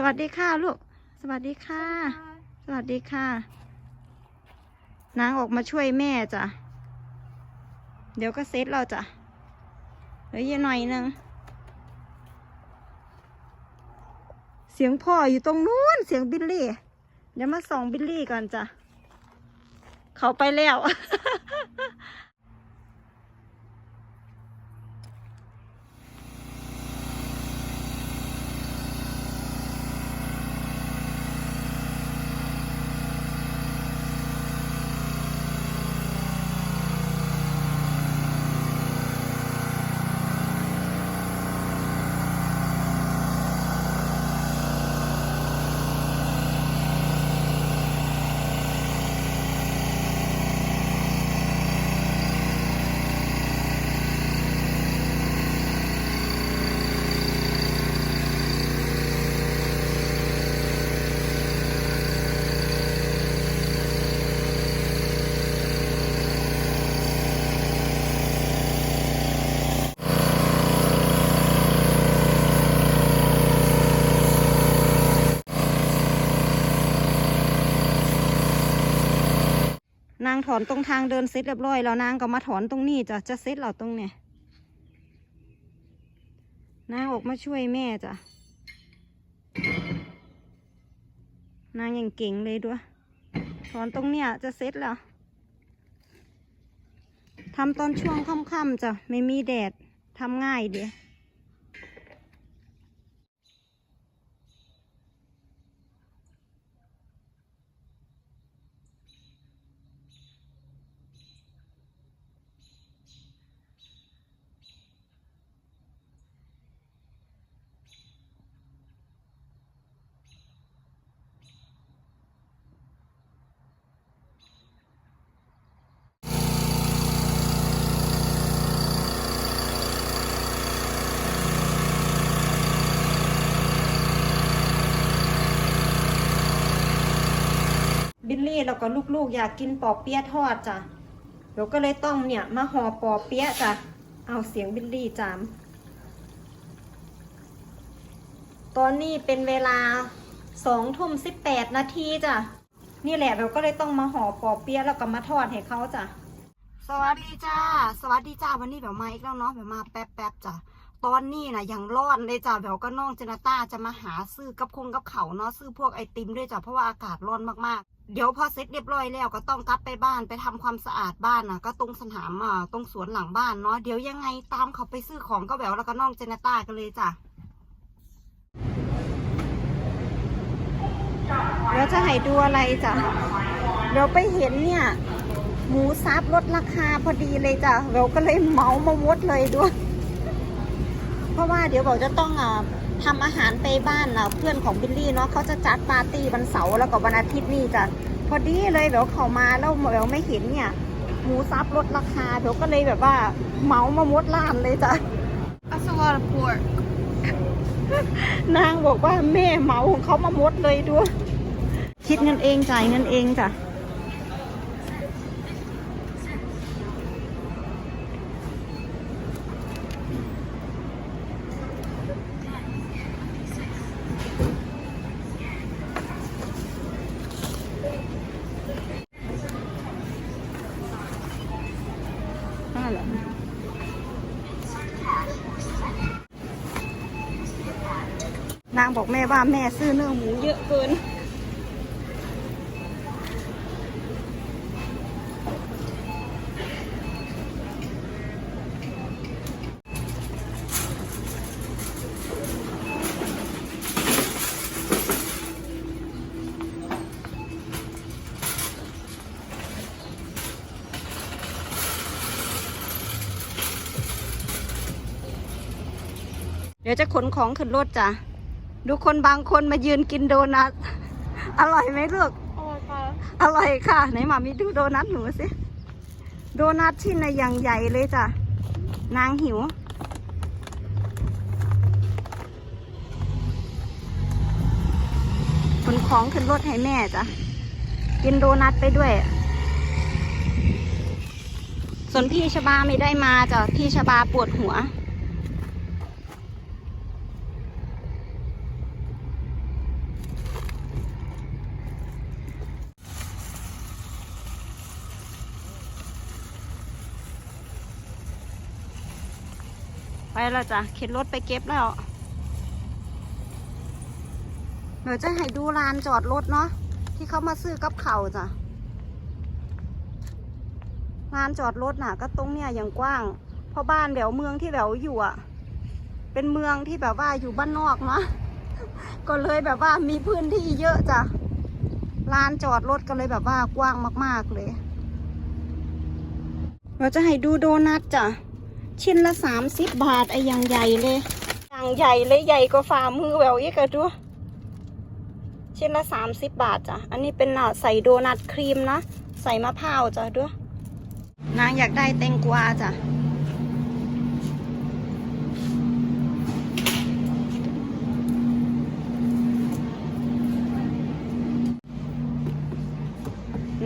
สวัสดีค่ะลูก สวัสดีค่ะ สวัสดีค่ะ นางออกมาช่วยแม่จ้ะ เดี๋ยวก็เซ็ตเราจ้ะเหลืออีกหน่อยหนึง เสียงพ่ออยู่ตรงนู้น เสียงบิลลี่ เดี๋ยวมาส่องบิลลี่ก่อนจ้ะ เขาไปแล้ว นาง ถอนตรงทางเดินเสร็จเรียบร้อยแล้วนางก็มาถอนตรงนี้จ้ะจะเสร็จแล้วตรงเนี่ยนางออกมาช่วยแม่จ้ะนางยังเก่งเลยด้วยถอนตรงเนี้ยจะเสร็จแล้วทำตอนช่วงค่ำๆจ้ะไม่มีแดดทำง่ายเดียลลี่ แล้วก็ลูกๆ อยากกินปอเปี๊ยะทอดจ้ะเดี๋ยวก็เลยต้องเนี่ยมาห่อปอเปี๊ยะจ้ะเอาเสียงบิลลี่จาม ตอนนี้เป็นเวลาสองทุ่มสิบแปดนาทีจ้ะ นี่แหละเราก็เลยต้องมาห่อปอเปี๊ยะแล้วก็มาทอดให้เขาจ้ะ สวัสดีจ้า สวัสดีจ้าวันนี้แบบมาอีกแล้วเนาะแบบมาแป๊บๆจ้ะ ตอนนี้นะยังร้อนเลยจ้ะแบบก็น้องเจนต้าจะมาหาซื้อกับคงกับเขาเนาะซื้อพวกไอติมด้วยจ้ะเพราะว่าอากาศร้อนมากๆ เดี๋ยวพอเสร็จเรียบร้อยแล้วก็ต้องกลับไปบ้านไปทำความสะอาดบ้านนะก็ตรงสนามอะตรงสวนหลังบ้านเนาะเดี๋ยวยังไงตามเขาไปซื้อของก็แววแล้วก็น้องเจนต้ากันเลยจ้ะเดี๋ยวจะให้ดูอะไรจ้ะเดี๋ยวไปเห็นเนี่ย หมูซับลดราคาพอดีเลยจ้ะเราก็เลยเมามาหมดเลยด้วย เพราะว่าเดี๋ยวบอกจะต้องอ่าทำอาหารไปบ้านเพื่อนของบิลลี่เนาะเขาจะจัดปาร์ตี้วันเสาร์แล้วก็วันอาทิตย์นี่จ้ะพอดีเลยเดี๋ยวเขามาแล้วเดี๋ยวไม่เห็นเนี่ยหมูซับลดราคาเดี๋ยวก็เลยแบบว่าเมามาหมดร้านเลยจ้ะ That's a lot of pork. นางบอกว่าแม่เมาของเขามาหมดเลยด้วย คิดเงินเองจ่ายเงินเองจ้ะ ห้าเหรอนางบอก แม่ว่าแม่ซื้อเนื้อหมูเยอะเกิน เดี๋ยวจะขนของขึ้นรถจ้ะ ดูคนบางคนมายืนกินโดนัท อร่อยไหมลูก Oh my god. อร่อยค่ะ ไหนหมามีดูโดนัทหนูสิ โดนัทชิ้นในอย่างใหญ่เลยจ้ะ นางหิวขนของขึ้นรถให้แม่จ้ะ กินโดนัทไปด้วย ส่วนพี่ชบาไม่ได้มาจ้ะ พี่ชบาปวดหัว แล้วจ้ะเข็นรถไปเก็บแล้วเดี๋ยวจะให้ดูลานจอดรถเนาะที่เขามาซื้อกับเขาจ้ะลานจอดรถน่ะ ก็ตรงเนี้ยอย่างกว้างเพราะบ้านแถวเมืองที่แถวอยู่อะ เป็นเมืองที่แบบว่าอยู่บ้านนอกเนาะก็เลยแบบว่ามีพื้นที่เยอะจ้ะลานจอดรถก็เลยแบบว่ากว้างมาก ๆเลย เราจะให้ดูโดนัทจ้ะ ชิ้นละสามสิบบาทไอ้ย่างใหญ่เลยอย่างใหญ่เลยใหญ่กว่าฝ่ามือแหววอีกอะดูชิ้นละสามสิบบาทจ้ะ อันนี้เป็นอะใส่โดนัทครีมนะ ใส่มะพร้าวจ้ะด้วยนางอยากได้แตงกวาจ้ะ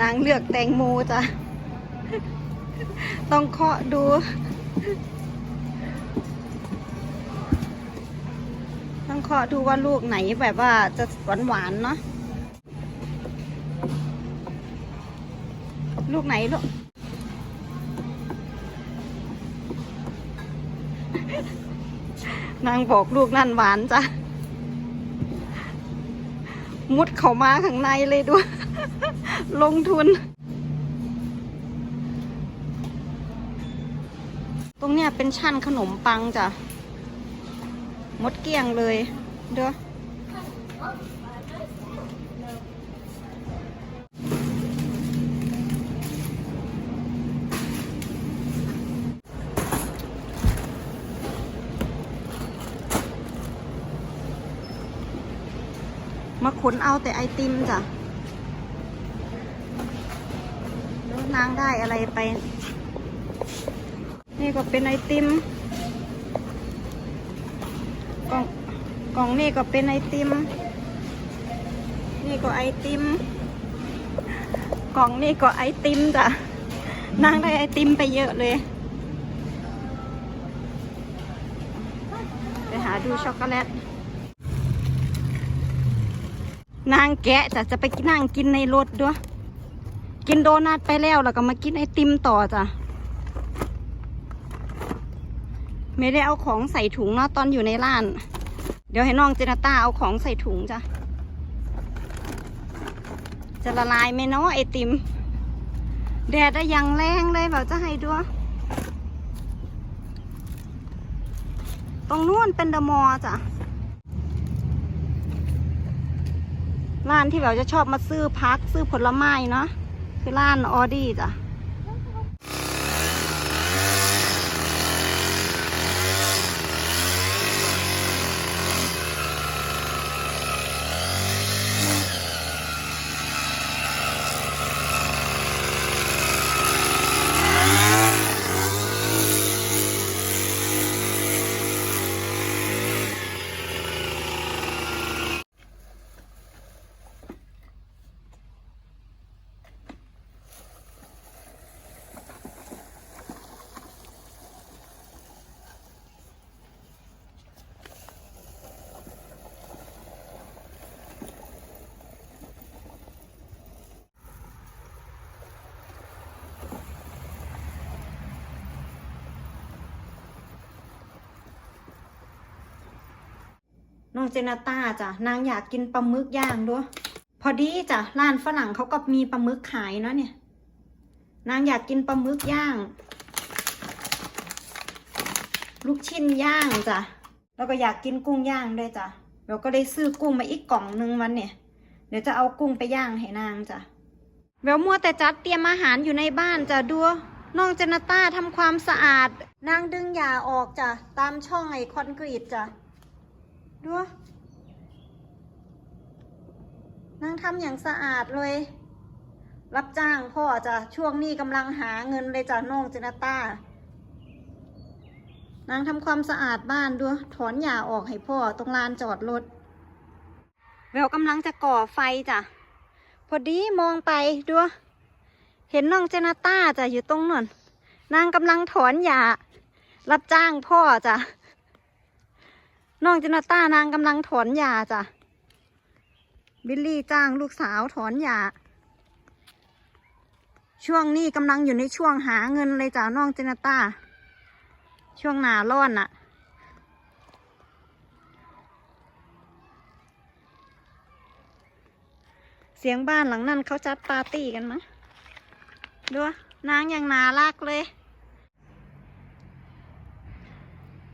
นางเลือกแตงโมจ้ะ ต้องเคาะดู ต้องเคาะดูว่าลูกไหนแบบว่าจะหวานหวานเนาะ ลูกไหนลูก นางบอกลูกนั่นหวานจ้ะ มุดเข้ามาข้างในเลยด้วย ลงทุน ตรงเนี้ยเป็นชั้นขนมปังจ้ะมดเกลี้ยงเลย เด้อมาขนเอาแต่ไอติมจ้ะแล้นางได้อะไรไป นี่ก็เป็นไอติมกล่องกล่องนี่ก็เป็นไอติม นี่ก็ไอติม กล่องนี่ก็ไอติมจ้ะนางได้ไอติมไปเยอะเลย ไปหาดูช็อกโกแลต นางแกะจ้ะจะไปนั่งกินในรถด้วย กินโดนัทไปแล้วแล้วก็มากินไอติมต่อจ้ะ ไม่ได้เอาของใส่ถุงเนาะตอนอยู่ในร้าน เดี๋ยวให้น้องเจนต้าเอาของใส่ถุงจ้ะ จะละลายไหมเนาะไอติม แดดได้ยังแรงเลยแบบจะให้ดูตรงนู้นเป็นเดอะมอจ้ะ ร้านที่แบบจะชอบมาซื้อพักซื้อผลไม้เนาะคือร้านออดี้จ้ะ น้องเจนาต้าจ้ะนางอยากกินปลาหมึกย่างด้วย พอดีจ้ะร้านฝรั่งเขาก็มีปลาหมึกขายเนาะเนี่ย นางอยากกินปลาหมึกย่าง ลูกชิ้นย่างจ้ะแล้วก็อยากกินกุ้งย่างด้วยจ้ะเราก็เลยซื้อกุ้งมาอีกกล่องนึงวันเนี่ย เดี๋ยวจะเอากุ้งไปย่างให้นางจ้ะแววมัวแต่จัดเตรียมอาหารอยู่ในบ้านจ้ะดูน้องเจนาต้าทำความสะอาด นางดึงหญ้าออกจ้ะตามช่องไอคอนกรีตจ้ะ ดู นางทำอย่างสะอาดเลย รับจ้างพ่อจ้ะช่วงนี้กำลังหาเงินเลยจ้ะน้องเจนาต้านางทำความสะอาดบ้านดูถอนหญ้าออกให้พ่อตรงลานจอดรถแววกำลังจะก่อไฟจ้ะ พอดีมองไปดูเห็นน้องเจนาต้าจ้ะอยู่ตรงนั้นนางกำลังถอนหญ้ารับจ้างพ่อจ้ะ น้องจนาต้านางกำลังถอนหญ้าจ้ะ บิลลี่จ้างลูกสาวถอนหญ้าช่วงนี้กำลังอยู่ในช่วงหาเงินเลยจ้ะน้องจนาต้า ช่วงหนาร้อนน่ะ เสียงบ้านหลังนั้นเขาจัดปาร์ตี้กันมะดูนางอย่างนาลากเลย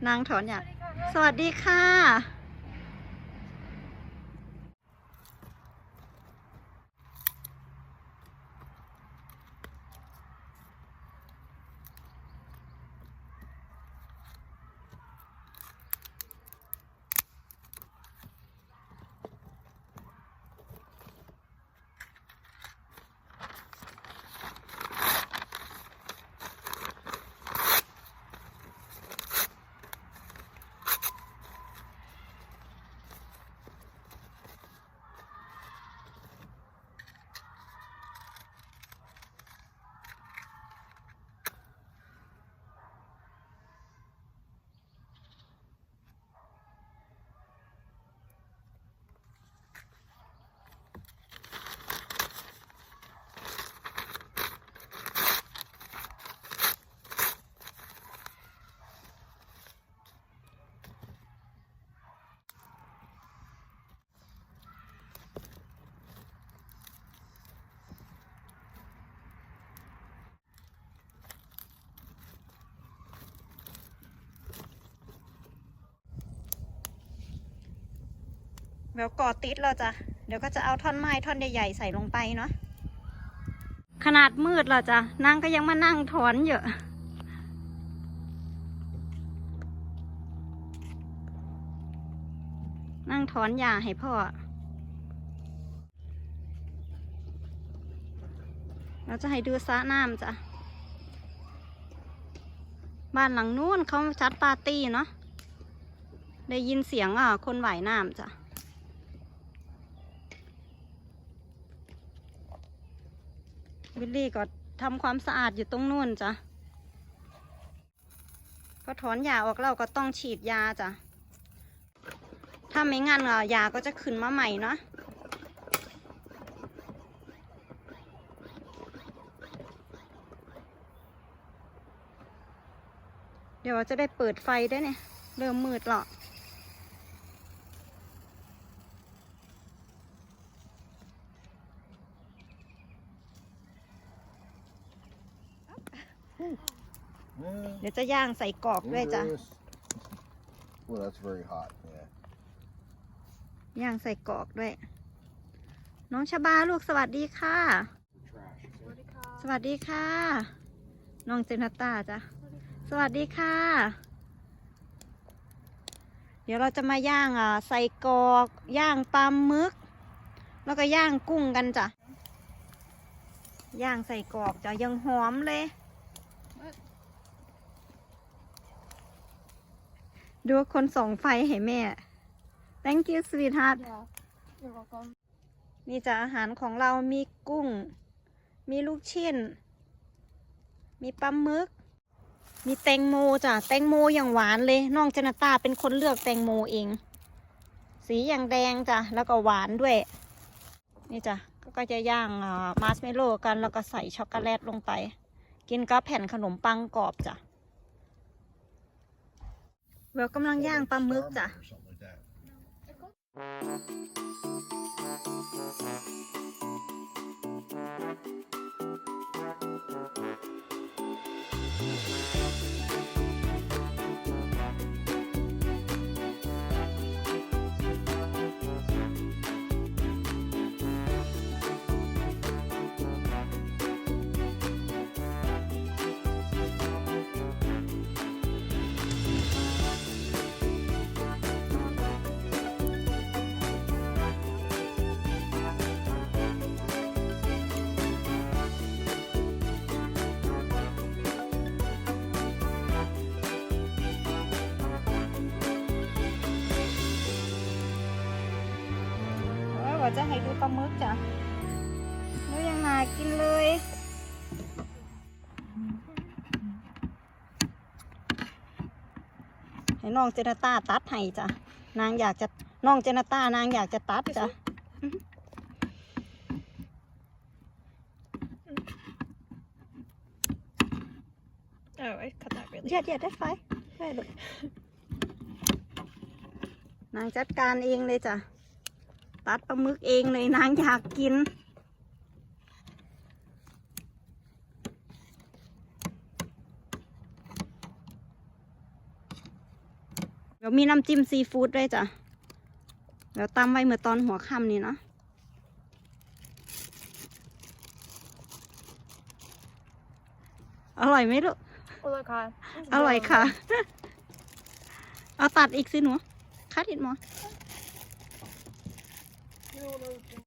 นางถอนอยากสวัสดีค่ะ ดี๋ยวก่อติดเราจะเดี๋ยวก็จะเอาท่อนไม้ท่อนใหญ่ๆใส่ลงไปเนาะขนาดมืดเราจะนางก็ยังมานั่งถอนเยอะนั่งถอนหญ้าให้พ่อ เราจะให้ดูสระน้ำจ้ะ บ้านหลังนู้นเขาจัดปาร์ตี้เนาะ ได้ยินเสียงอะคนว่ายน้ำจ้ะ วิลลี่ก็ทำความสะอาดอยู่ตรงนู่นจ้ะพอถอนยาออกเราก็ต้องฉีดยาจ้ะถ้าไม่งั้นอะยาก็จะขึ้นมาใหม่เนาะเดี๋ยวจะได้เปิดไฟได้เนี่ย เริ่มมืดหรอ เดี๋ยวจะย่างใส่กรอกด้วยจ้ะ dangerous. Well, that's very hot. Yeah. ย่างใส่กรอกด้วย น้องชบาลูกสวัสดีค่ะ สวัสดีค่ะ น้องเจนตาจ้ะ สวัสดีค่ะ เดี๋ยวเราจะมาย่างอะใส่กรอก ย่างปลาหมึก แล้วก็ย่างกุ้งกันจ้ะ ย่างใส่กรอกจ้ะยังหอมเลย ดูคนส่องไฟให้แม่ thank you sweetheart นี่จะอาหารของเรามีกุ้ง มีลูกชิ้น มีปลาหมึก มีแตงโมจ้ะ แตงโมอย่างหวานเลยน้องเจนตาเป็นคนเลือกแตงโมเอง สีอย่างแดงจ้ะ แล้วก็หวานด้วย นี่จ้ะ ก็ก็จะย่างมาร์ชเมลโล่กัน แล้วก็ใส่ช็อกโกแลตลงไป กินกับแผ่นขนมปังกรอบจ้ะ เวลกำลังย่างปลาหมึกจ้ะ Like that. เออว่าจะให้ดูปลาหมึกจ้ะดูยังน่ากินเลยให้น้องเจนตาตัดให้จ้ะนางอยากจะน้องเจนตานางอยากจะตัดจ้ะ Oh, I cut that really. เดี๋ยวเดี๋ยวได้ไฟได้ลูกนางจัดการเองเลยจ้ะัดปลาหมึกเองเลยนางอยากกิน เดี๋ยวมีน้ำจิ้มซีฟู้ดด้วยจ้ะ เดี๋ยวตำไว้เมื่อตอนหัวค่ำนี่เนาะอร่อยไหมลูก อร่อยค่ะ อร่อยค่ะ เอาตัดอีกสิหนูคัดอีกหมอ still those